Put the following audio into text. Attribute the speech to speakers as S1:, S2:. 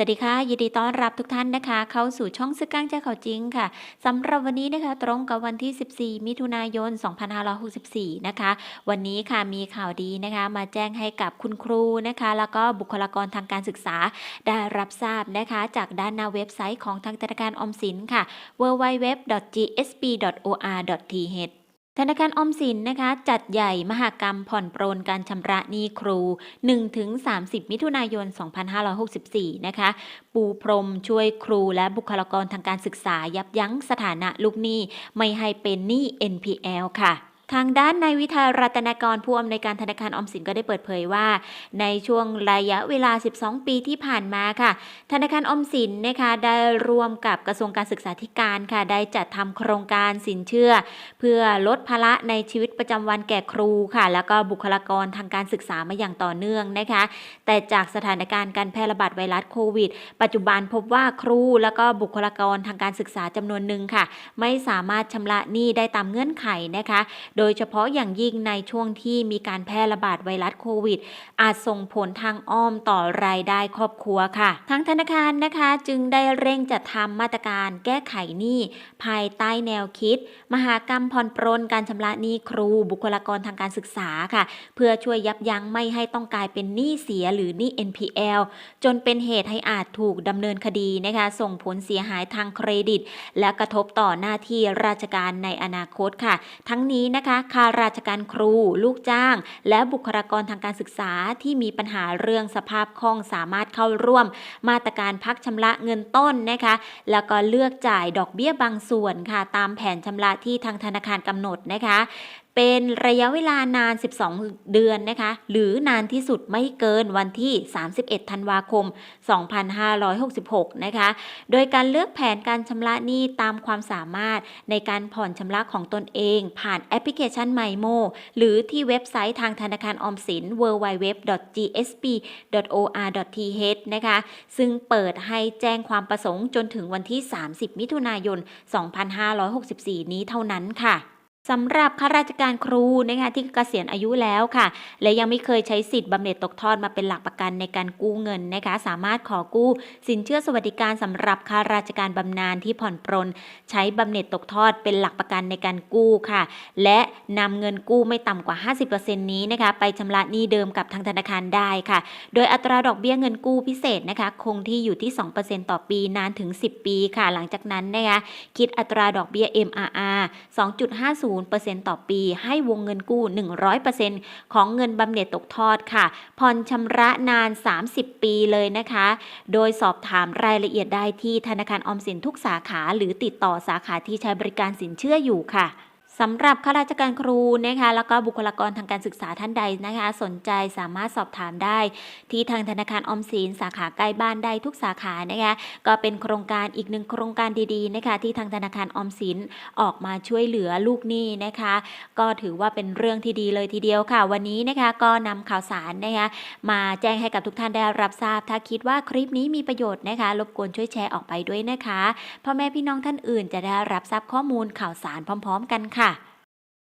S1: สวัสดีค่ะ ยินดีต้อนรับทุกท่านนะคะ เข้าสู่ช่องซึกก้างใจเขาจริงค่ะสำหรับวันนี้นะคะตรงกับวันที่ 14 มิถุนายน 2564 นะคะ วันนี้ค่ะมีข่าวดีนะคะ มาแจ้งให้กับคุณครูนะคะ แล้วก็บุคลากรทางการศึกษาได้รับทราบนะคะ จากด้านหน้าเว็บไซต์ของทางธนาคารออมสินค่ะ www.gsb.or.th ธนาคารอมสินนะคะ จัดใหญ่มหกรรมผ่อนปรนการชำระหนี้ครู 1-30 มิถุนายน 2564 นะคะ ปูพรมช่วยครูและบุคลากรทางการศึกษายับยั้งสถานะลูกหนี้ ไม่ให้เป็นหนี้ NPL ค่ะ ทางด้านนายวิทยารัตนากรผู้อำนวยการธนาคารออมสินก็ได้เปิดเผยว่า ในช่วงระยะเวลา 12 ปีที่ผ่านมาค่ะ ธนาคารออมสินนะคะได้ร่วมกับกระทรวงการศึกษาธิการค่ะ ได้จัดทำโครงการสินเชื่อ เพื่อลดภาระในชีวิตประจำวันแก่ครูค่ะ แล้วก็บุคลากรทางการศึกษามาอย่างต่อเนื่องนะคะ แต่จากสถานการณ์การแพร่ระบาดไวรัสโควิด ปัจจุบันพบว่าครูแล้วก็บุคลากรทางการศึกษาจำนวนหนึ่งค่ะ ไม่สามารถชำระหนี้ได้ตามเงื่อนไขนะคะโดยเฉพาะอย่างยิ่งในช่วงที่มีการแพร่ระบาดไวรัสโควิด อาจส่งผลทางอ้อมต่อรายได้ครอบครัวค่ะ ทั้งธนาคารนะคะจึงได้เร่งจัดทำมาตรการแก้ไขหนี้ภายใต้แนวคิด มหากรรมผ่อนปรนการชำระหนี้ครู บุคลากรทางการศึกษาค่ะ เพื่อช่วยยับยั้งไม่ให้ต้องกลายเป็นหนี้เสียหรือหนี้ NPL จนเป็นเหตุให้อาจถูกดำเนินคดีนะคะ ส่งผลเสียหายทางเครดิต และกระทบต่อหน้าที่ราชการในอนาคตค่ะ ทั้งนี้นะคะข้าราชการครู ลูกจ้าง และบุคลากรทางการศึกษาที่มีปัญหาเรื่องสภาพคล่องสามารถเข้าร่วม มาตรการพักชำระเงินต้นนะคะ แล้วก็เลือกจ่ายดอกเบี้ยบางส่วนค่ะ ตามแผนชำระที่ทางธนาคารกำหนดนะคะ เป็นระยะเวลานาน 12 เดือนนะคะ หรือนานที่สุดไม่เกินวันที่ 31 ธันวาคม 2566 นะคะ โดยการเลือกแผนการชำระหนี้ตามความสามารถในการผ่อนชำระของตนเอง ผ่านแอปพลิเคชัน m y m o หรือที่เว็บไซต์ทางธนาคารออมสิน www.gsb.or.th นะคะ ซึ่งเปิดให้แจ้งความประสงค์จนถึงวันที่ 30 มิถุนายน 2564 นี้เท่านั้นค่ะ สำหรับข้าราชการครูนะคะที่เกษียณอายุแล้วค่ะ และยังไม่เคยใช้สิทธิ์บำเหน็จตกทอดมาเป็นหลักประกันในการกู้เงินนะคะ สามารถขอกู้ สินเชื่อสวัสดิการสำหรับข้าราชการบำนาญที่ผ่อนปรน ใช้บำเหน็จตกทอดเป็นหลักประกันในการกู้ค่ะ และนำเงินกู้ไม่ต่ำกว่า 50%นี้นะคะ ไปชำระหนี้เดิมกับทางธนาคารได้ค่ะ โดยอัตราดอกเบี้ยเงินกู้พิเศษนะคะ คงที่อยู่ที่ 2%ต่อปีนานถึง 10 ปีค่ะ หลังจากนั้นนะคะคิดอัตราดอกเบี้ย MRR 2.50 0%ต่อปี ให้วงเงินกู้ 100%ของเงินบำเหน็จตกทอดค่ะ ผ่อนชำระนาน 30 ปีเลยนะคะ โดยสอบถามรายละเอียดได้ที่ธนาคารออมสินทุกสาขา หรือติดต่อสาขาที่ใช้บริการสินเชื่ออยู่ค่ะ สำหรับข้าราชการครูนะคะแล้วก็บุคลากรทางการศึกษาท่านใดนะคะ สนใจสามารถสอบถามได้ ที่ทางธนาคารออมสินสาขาใกล้บ้านได้ทุกสาขานะคะก็เป็นโครงการอีกหนึ่งโครงการดีๆนะคะ ที่ทางธนาคารออมสินออกมาช่วยเหลือลูกหนี้นะคะ ก็ถือว่าเป็นเรื่องที่ดีเลยทีเดียวค่ะ วันนี้นะคะก็นำข่าวสารนะคะมาแจ้งให้กับทุกท่านได้รับทราบ ถ้าคิดว่าคลิปนี้มีประโยชน์นะคะรบกวนช่วยแชร์ออกไปด้วยนะคะพ่อแม่พี่น้องท่านอื่นจะได้รับทราบข้อมูลข่าวสารพร้อม ๆ กันค่ะ